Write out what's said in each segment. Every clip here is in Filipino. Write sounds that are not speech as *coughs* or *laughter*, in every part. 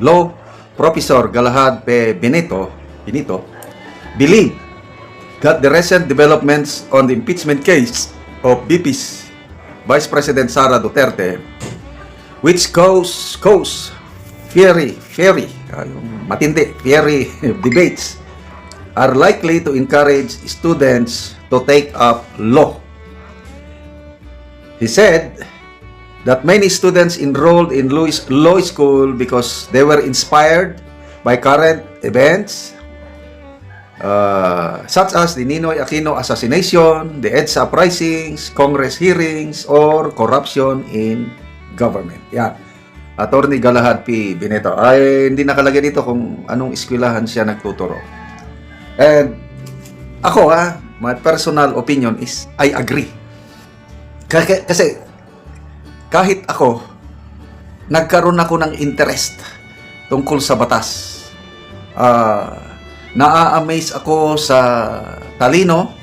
Law Professor Galahad P. Benito, Benito believed that the recent developments on the impeachment case of VP's Vice President Sara Duterte which cause cause fiery fiery yung matindi fiery *laughs* debates are likely to encourage students to take up law. He said that many students enrolled in Louis Law School because they were inspired by current events uh, such as the Ninoy Aquino assassination, the EDSA uprisings, Congress hearings, or corruption in government. Yan. Attorney Galahad P. Bineto. Ay, hindi nakalagay dito kung anong eskwelahan siya nagtuturo. And ako ha, my personal opinion is I agree. Kasi, kasi kahit ako, nagkaroon ako ng interest tungkol sa batas. Ah, naa-amaze ako sa talino,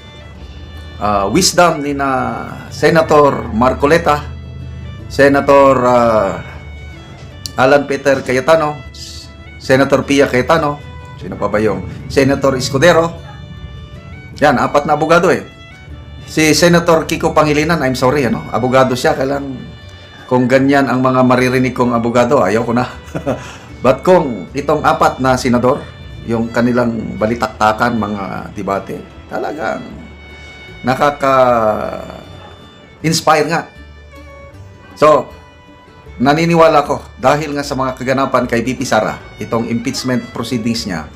ah, wisdom ni na Senator Marcoleta, Senator ah, Alan Peter Cayetano, Senator Pia Cayetano, sino pa ba yung Senator Escudero. Yan, apat na abogado eh. Si Senator Kiko Pangilinan, I'm sorry, ano, abogado siya, kailang kung ganyan ang mga maririnig kong abogado, ayaw ko na. *laughs* But kung itong apat na senador, yung kanilang balitaktakan, mga debate, talagang nakaka-inspire nga. So, naniniwala ko dahil nga sa mga kaganapan kay VP Sara, itong impeachment proceedings niya,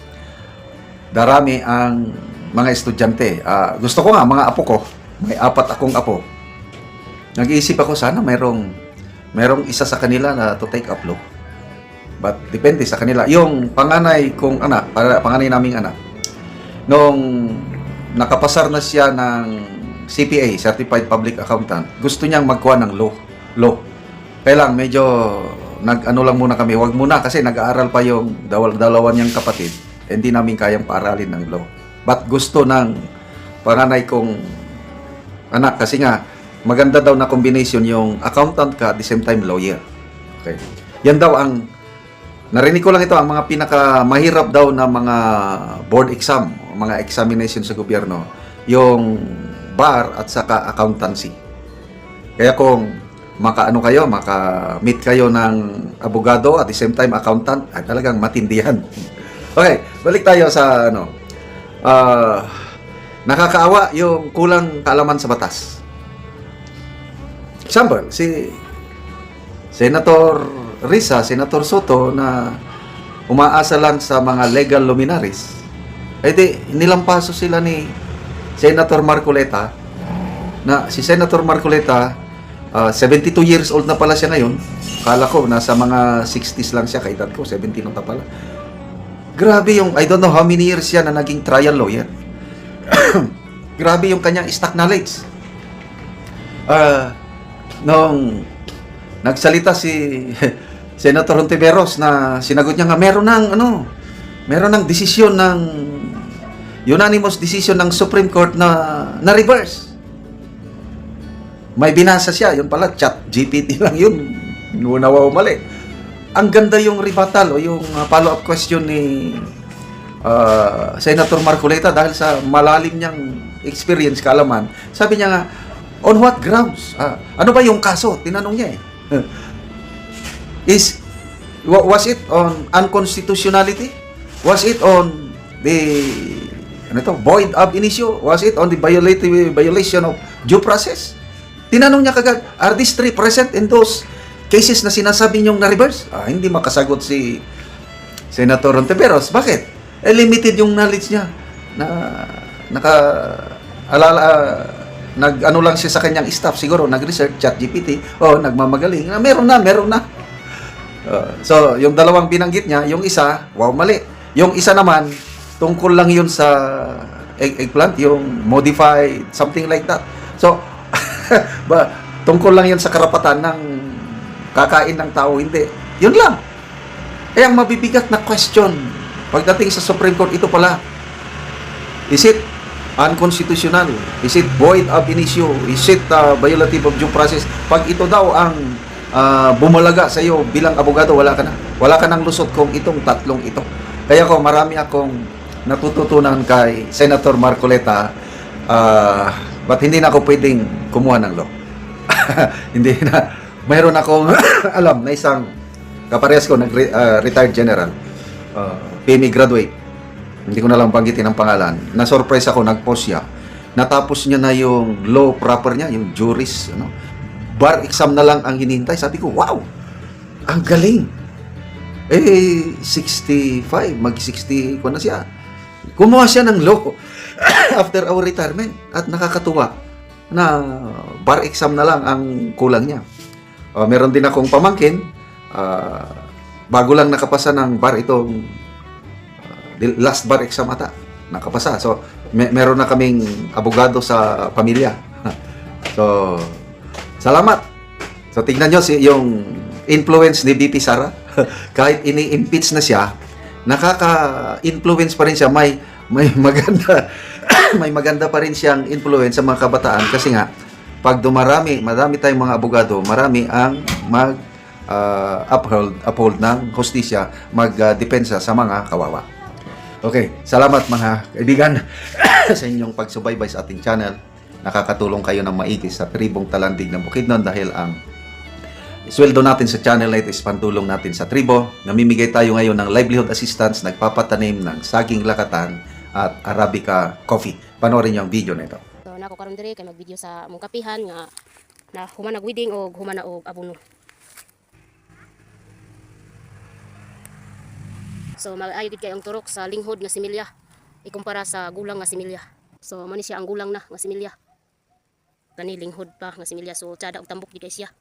darami ang mga estudyante. Ah, gusto ko nga, mga apo ko, may apat akong apo. Nag-iisip ako, sana mayroong, mayroong isa sa kanila na to take up law. But depende sa kanila. Yung panganay kong anak, para panganay naming anak, nung nakapasar na siya ng CPA, Certified Public Accountant, gusto niyang magkuha ng law. Law. Kaya lang, medyo nag-ano lang muna kami. Huwag muna kasi nag-aaral pa yung dawal, dalawa niyang kapatid. Hindi namin kayang paaralin ng law. But gusto ng panganay kong anak kasi nga maganda daw na combination yung accountant ka at the same time lawyer. Okay. Yan daw ang narinig ko lang ito ang mga pinaka mahirap daw na mga board exam, mga examination sa gobyerno, yung bar at saka accountancy. Kaya kung makaano kayo, maka-meet kayo ng abogado at the same time accountant, ay talagang matindihan. *laughs* okay, balik tayo sa ano. Ah, nakakaawa yung kulang kaalaman sa batas. Example, si Senator Risa, Senator Soto na umaasa lang sa mga legal luminaries. Eh di, nilampaso sila ni Senator Marcoleta na si Senator Marcoleta ah, 72 years old na pala siya ngayon. Kala ko nasa mga 60s lang siya, kaedad ko 70 na pala. Grabe yung I don't know how many years siya na naging trial lawyer. *coughs* Grabe yung kanyang stock knowledge. Ah, nung nagsalita si *laughs* Senator Hontiveros na sinagot niya nga meron ng ano, meron ng desisyon ng unanimous decision ng Supreme Court na na reverse. May binasa siya, yun pala chat GPT *laughs* lang yun. Nunawaw mali. Ang ganda yung rebuttal o yung uh, follow-up question ni uh, Senator Marcoleta dahil sa malalim niyang experience, kaalaman. Sabi niya nga, on what grounds? Ah, ano ba yung kaso? Tinanong niya eh. Is wa- was it on unconstitutionality? Was it on the ano to, void ab initio? Was it on the violative violation of due process? Tinanong niya kagad, are these three present in those cases na sinasabi niyong na-reverse? Ah, hindi makasagot si Senator Ontiveros. Bakit? Eh, limited yung knowledge niya na naka alala nag ano lang siya sa kanyang staff siguro nag-research chat GPT o nagmamagaling. Na meron na meron na. Uh, so yung dalawang binanggit niya yung isa wow mali. Yung isa naman tungkol lang yun sa egg, eggplant yung modified something like that. So *laughs* ba tungkol lang yun sa karapatan ng kakain ng tao hindi. Yun lang. Eh ang mabibigat na question pagdating sa Supreme Court ito pala. Is it unconstitutional is it void ab initio is it uh, violative of due process pag ito daw ang ah, bumalaga sa iyo bilang abogado, wala ka na. Wala ka nang lusot kung itong tatlong ito. Kaya ko marami akong natututunan kay Senator Marcoleta. Ah, but hindi na ako pwedeng kumuha ng law. *laughs* hindi na. Mayroon akong *coughs* alam na isang kaparehas ko, nag-retired general, uh, PME graduate. Hindi ko na lang banggitin ang pangalan. Na-surprise ako, nag-post siya. Natapos niya na yung law proper niya, yung juris, ano. Bar exam na lang ang hinihintay. Sabi ko, wow! Ang galing! Eh, 65, mag-60 ko na siya. Kumuha siya ng law *coughs* after our retirement at nakakatuwa na bar exam na lang ang kulang niya. Uh, meron din akong pamangkin, ah, bago lang nakapasa ng bar itong last bar exam ata, nakapasa. So, me- meron na kaming abogado sa pamilya. *laughs* so, salamat. So, tignan nyo si, yung influence ni BP Sara. *laughs* Kahit ini-impeach na siya, nakaka-influence pa rin siya. May, may *laughs* maganda *coughs* may maganda pa rin siyang influence sa mga kabataan kasi nga pag dumarami, marami tayong mga abogado, marami ang mag ah, uphold uphold ng hustisya, magdepensa sa mga kawawa. Okay, salamat mga kaibigan *coughs* sa inyong pagsubaybay sa ating channel. Nakakatulong kayo ng maigi sa tribong talandig ng Bukidnon dahil ang sweldo natin sa channel na ito is pantulong natin sa tribo. Namimigay tayo ngayon ng livelihood assistance, nagpapatanim ng saging lakatan at Arabica coffee. Panoorin niyo ang video na ito. So nako karon diri kay magvideo sa among kapihan nga na human nag wedding og human na og abono. So mag-ayo gid kay ang turok sa linghod nga similya ikumpara sa gulang nga similya. So mani siya ang gulang na nga similya. Kani linghod pa nga similya so tiada og tambok gid kay siya.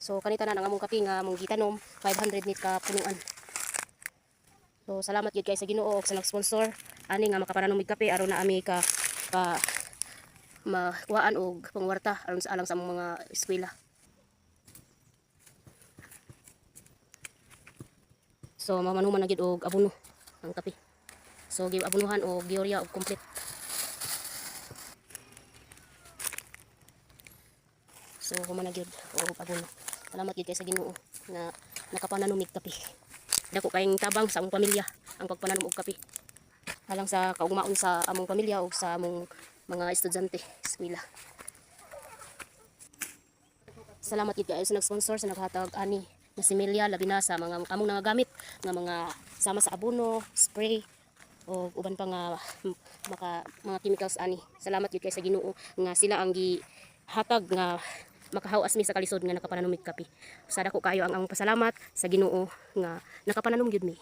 So kanita na ang among kapi nga among gitanom 500 nit ka punuan. So salamat gid kay sa Ginoo ug sa nag-sponsor ani nga makapananom mig kape aron na ami ka ka makuhaan og pangwarta aron sa alang sa among mga eskwela. So mamanuman na gid og abono ang kape. So gi abonuhan og giorya og complete. So human na gyud og abono. Salamat gid kay sa Ginoo nga nakapananom mig kape. Dako kayong tabang sa among pamilya ang pagpananom og kape. Alang sa kaugmaon sa among pamilya ug sa among mga estudyante eskwela. Salamat gid kayo sa nag-sponsor sa naghatag ani na si Melia labi na sa mga among nagagamit nga mga sama sa abono, spray o uban pa nga maka, mga chemicals ani. Salamat gid kay sa Ginoo nga sila ang gihatag nga makahawas mi sa kalisod nga nakapananumig kapi. Sa dako kayo ang among pasalamat sa Ginoo nga nakapananom gyud mi.